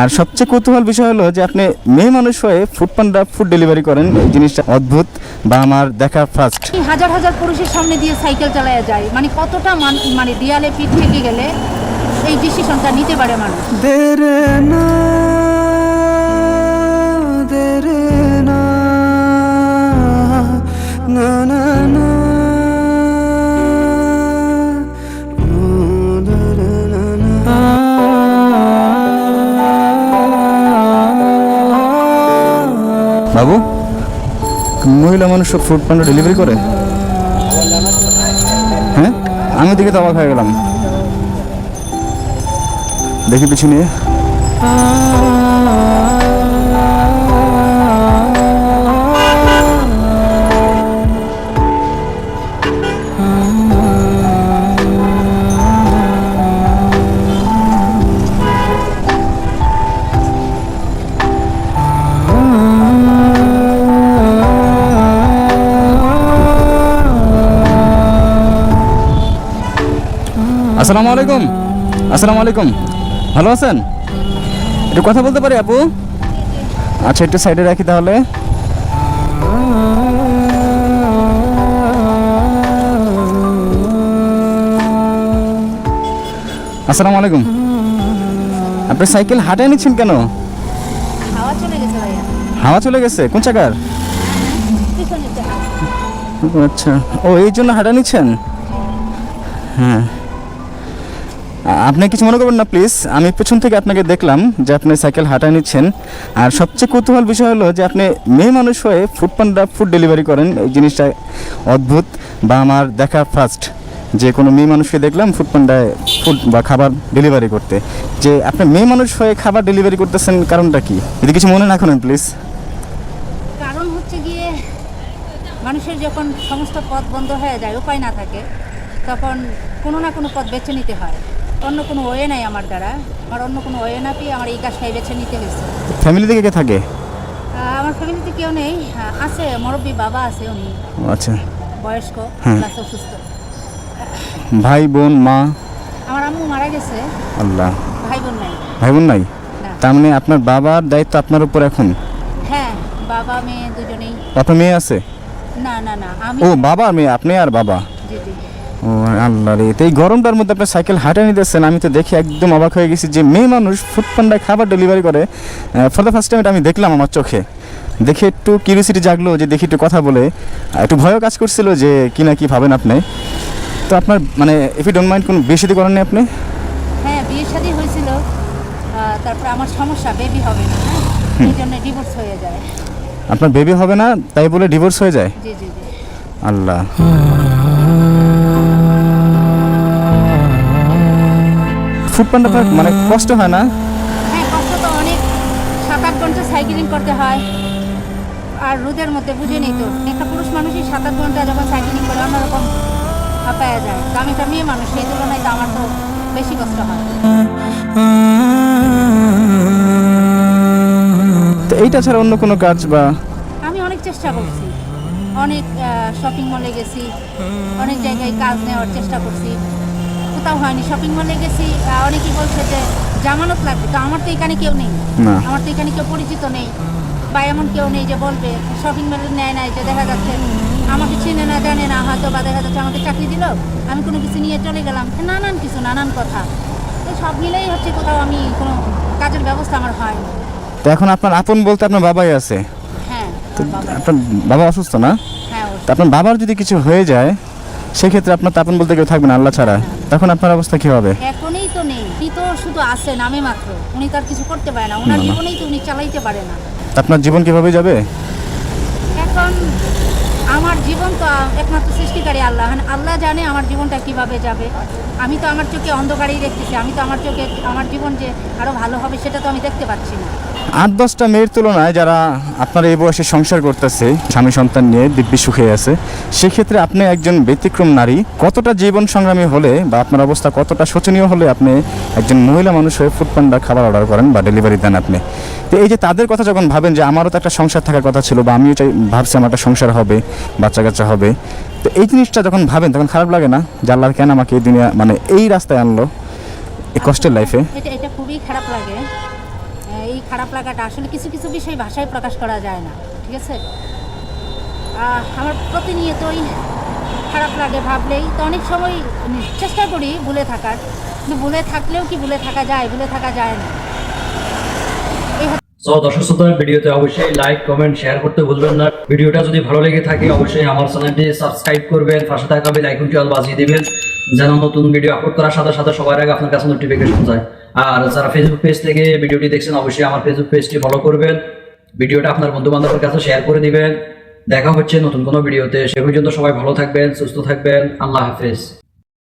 আর সবচেয়ে কৌতূহল বিষয় হলো যে আপনি মেয়ে মানুষ হয়ে ফুড পান্ডা ফুড ডেলিভারি করেন এই জিনিসটা অদ্ভুত বা আমার দেখা ফার্স্ট হাজার হাজার পুরুষের সামনে দিয়ে সাইকেল চালায়া যায়। মানে কতটা মানে দেয়ালে পিঠ থেকে গেলে এই ডিসিশনটা নিতে পারে মানুষ? না না বাবু, মহিলা মানুষ সব ফুড পান্ডা ডেলিভারি করে? হ্যাঁ? আমি দিকে তো অবাক হয়ে গেলাম। দেখি পিছনে আসসালামু আলাইকুম আসসালামু আলাইকুম ভালো আছেন? একটু কথা বলতে পারি আপু? আচ্ছা একটু সাইডে রাখি তাহলে। আসসালামু আলাইকুম আপনি সাইকেল হাঁটে নিচ্ছেন কেন? হাওয়া চলে গেছে ভাইয়া। হাওয়া চলে গেছে? কোন চাকার? ও, আচ্ছা। ও এই জন্য হাঁটা নিচ্ছেন? হ্যাঁ। আপনি কিছু মনে করবেন না প্লিজ আমি পেছন থেকে আপনাকে দেখলাম যে আপনি সাইকেল হাঁটা নিচ্ছেন। আর সবচেয়ে কৌতূহল বিষয় হলো যে আপনি মেয়ে মানুষ হয়ে ফুড পান্ডা ফুড ডেলিভারি করেন। এই জিনিসটা অদ্ভুত বা আমার দেখা ফার্স্ট যে কোনো মেয়ে মানুষকে দেখলাম ফুড পান্ডায় ফুড বা খাবার ডেলিভারি করতে। যে আপনি মেয়ে মানুষ হয়ে খাবার ডেলিভারি করতেছেন কারণটা কি? যদি কিছু মনে না করেন প্লিজ কারণ হচ্ছে গিয়ে মানুষের যখন সমস্ত পথ বন্ধ হয়ে যায়, উপায় না থাকে, তখন কোনো না কোনো পথ বেছে নিতে হয়। অন্য কোনো ওয়ে নাই আমার দ্বারা। আমার অন্য কোনো ওয়ে না পেয়ে আমার এই কাজটাই বেছে নিতে হয়েছে। ফ্যামিলি থেকে কে থাকে? আমার ফ্যামিলিতে কেউ নেই। আছে মুরব্বী বাবা আছে উনি। আচ্ছা। বয়স্ক হ্যাঁ। প্লাস অসুস্থ। ভাই বোন মা? আমার আম্মু মারা গেছে। আল্লাহ। ভাই বোন নাই। ভাই বোন নাই তার মানে আপনার বাবার দায়িত্ব আপনার উপর এখন? হ্যাঁ বাবা মেয়ে দুজনেই। আপনার মেয়ে আছে? না না না আমি ও বাবা মেয়ে আপনি আর বাবা? জি জি। ও আল্লাহ রে। তো এই গরমটার মধ্যে আপনার সাইকেল হাঁটে নিতেছেন আমি তো দেখে একদম অবাক হয়ে গেছি যে মেয়ে মানুষ ফুড পান্ডায় খাবার ডেলিভারি করে। ফর দ্য ফার্স্ট টাইম এটা আমি দেখলাম আমার চোখে। দেখে একটু কিউরিয়াসিটি জাগলো যে দেখি একটু কথা বলে। একটু ভয়ও কাজ করছিল যে কি না কি ভাবেন আপনি। তো আপনার মানে ইফ ইউ ডোন্ট মাইন্ড কোনো বেশি করেননি আপনি? হ্যাঁ বিয়ে শাদী হয়েছিল। তারপরে আমার সমস্যা বেবি হবে না হ্যাঁ? এই জন্য ডিভোর্স হয়ে যায়। আপনার বেবি হবে না তাই বলে ডিভোর্স হয়ে যায়? জি জি জি। আল্লাহ। ফুড পান্ডা মানে কষ্ট হয় না? হ্যাঁ কষ্ট তো অনেক। সাত আট ঘণ্টা সাইকেলিং করতে হয়। আর রোদের মধ্যে বুঝে নিই তো। একটা পুরুষ মানুষই সাত আট ঘণ্টা যখন সাইকেলিং করে অন্যরকম হাঁপায়া যায়। তো আমি একটা মেয়ে মানুষ সেই তুলনায় তো আমার তো বেশি কষ্ট হয়। তো এইটা ছাড়া অন্য কোনো কাজ বা? আমি অনেক চেষ্টা করছি। অনেক শপিং মলে গেছি। অনেক জায়গায় কাজ নেওয়ার চেষ্টা করছি। কোথাও হয়নি। শপিং মলে গেছি অনেকেই বলছে যে জামানত লাগবে। তো আমার তো এখানে কেউ নেই। আমার তো এখানে কেউ পরিচিত নেই বা এমন কেউ নেই যে বলবে শপিং মলে নেয় নাই যে দেখা যাচ্ছে আমাকে চিনে না জানে না হয়তো বা দেখা যাচ্ছে আমাকে চাকরি দিল আমি কোনো কিছু নিয়ে চলে গেলাম। নানান কিছু নানান কথা। তো সব মিলেই হচ্ছে কোথাও আমি কোনো কাজের ব্যবস্থা আমার হয়নি। তো এখন আপনার আপন বলতে আপনার বাবাই আছে। হ্যাঁ আপনার বাবা অসুস্থ না? হ্যাঁ তো আপনার বাবার যদি কিছু হয়ে যায় সেক্ষেত্রে আপনার তাপন বলতে কেউ থাকবে না আল্লাহ ছাড়া। তখন আপনার অবস্থা কি হবে? এখনই তো নেই। তো শুধু আছে নামে মাত্র। উনি তার কিছু করতে পারে না। ওনার। জীবনেই তো উনি চালাইতে পারে না। আপনার জীবন কীভাবে যাবে? এখন আমার জীবন তো একমাত্র সৃষ্টিকারী আল্লাহ। মানে আল্লাহ জানে আমার জীবনটা কীভাবে যাবে। আমি তো আমার চোখে অন্ধকারেই দেখতেছি। আমি তো আমার চোখে আমার জীবন যে আরও ভালো হবে সেটা তো আমি দেখতে পাচ্ছি না। আট দশটা মেয়ের তুলনায় যারা আপনার এই বয়সে সংসার করতেছে, স্বামী সন্তান নিয়ে দিব্যি সুখে আছে, সেক্ষেত্রে আপনি একজন ব্যতিক্রম নারী, কতটা জীবন সংগ্রামী হলে বা আপনার অবস্থা কতটা শোচনীয় হলে আপনি একজন মহিলা মানুষ হয়ে ফুড পান্ডা খাবার অর্ডার করেন বা ডেলিভারি দেন আপনি? তো এই যে তাদের কথা যখন ভাবেন যে আমারও তো একটা সংসার থাকার কথা ছিল বা আমিও চাই, ভাবছি আমার একটা সংসার হবে বাচ্চা কাচ্চা হবে, তো এই জিনিসটা যখন ভাবেন তখন খারাপ লাগে না আল্লাহ কেন আমাকে এই দিনে মানে এই রাস্তায় আনলো, এই কষ্টের লাইফে এটা খুবই খারাপ লাগে। আহ, খারাপ লাগাটা আসলে কিছু কিছু বিষয় ভাষায় প্রকাশ করা যায় না ঠিক আছে? আমার প্রতিনিয়তই খারাপ লাগে ভাবলেই তো অনেক সময় চেষ্টা করি ভুলে থাকার কিন্তু ভুলে থাকলেও কি ভুলে থাকা যায় ভুলে থাকা যায় না। সো দর্শক শ্রোতা ভিডিওতে অবশ্যই লাইক কমেন্ট শেয়ার করতে ভুলবেন না। ভিডিওটা যদি ভালো লেগে থাকে অবশ্যই আমার চ্যানেলটি সাবস্ক্রাইব করবেন। পাশে থাকা বেল আইকনটি অল বাজিয়ে দিবেন যেন নতুন ভিডিও আপলোড করার সাথে সাথে সবার আগে আপনার কাছে নোটিফিকেশন যায়। আর যারা ফেসবুক পেজ থেকে ভিডিওটি দেখছেন, অবশ্যই আমার ফেসবুক পেজটি ফলো করবেন। ভিডিওটা আপনার বন্ধু বান্ধবের কাছে শেয়ার করে দিবেন। দেখা হচ্ছে নতুন কোনো ভিডিওতে। সে পর্যন্ত সবাই ভালো থাকবেন, সুস্থ থাকবেন। আল্লাহ হাফেজ।